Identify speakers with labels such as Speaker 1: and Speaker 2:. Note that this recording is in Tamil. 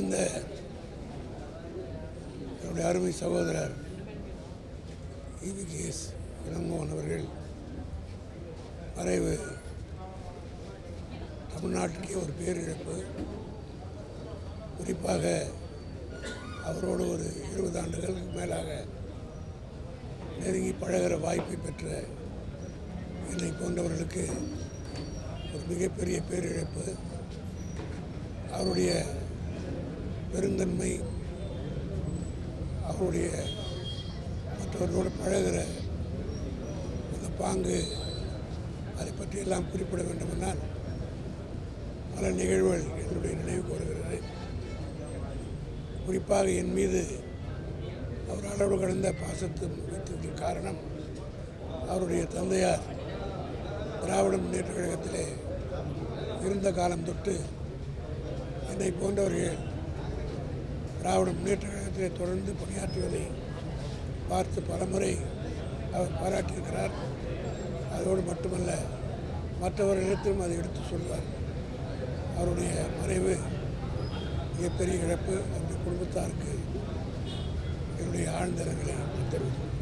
Speaker 1: இந்த என்னுடைய அருமை சகோதரர் இவிகேஎஸ் இளங்கோவன் அவர்கள் மறைவு. தமிழ்நாட்டுக்கே ஒரு பேரிழப்பு. குறிப்பாக அவரோடு ஒரு இருபது ஆண்டுகளுக்கு மேலாக நெருங்கி பழகிற வாய்ப்பை பெற்ற என்னை போன்றவர்களுக்கு ஒரு மிகப்பெரிய பேரிழப்பு. அவருடைய பெருந்தன்மை. அவருடைய மற்றவர்களோடு பழகிற அந்த பாங்கு அதை பற்றியெல்லாம் குறிப்பிட வேண்டுமென்றால் பல நிகழ்வுகள் என்னுடைய நினைவுக்கு வருகிறது குறிப்பாக என் மீது அவர் அளவு கடந்த பாசத்தை வைத்ததற்கு காரணம் அவருடைய தந்தையார் திராவிட முன்னேற்ற கழகத்திலே இருந்த காலம் தொட்டு என்னை போன்றவர்கள் திராவிட முன்னேற்ற கழகத்திலே தொடர்ந்து பணியாற்றுவதை பார்த்து பலமுறை அவர் பாராட்டியிருக்கிறார். அதோடு மட்டுமல்ல மற்றவர்களிடத்திலும் அதை எடுத்து சொல்வார். அவருடைய மறைவு மிகப்பெரிய இழப்பு. அந்த குடும்பத்தாருக்கு என்னுடைய ஆழ்ந்த இரங்கலை தெரிவித்துக்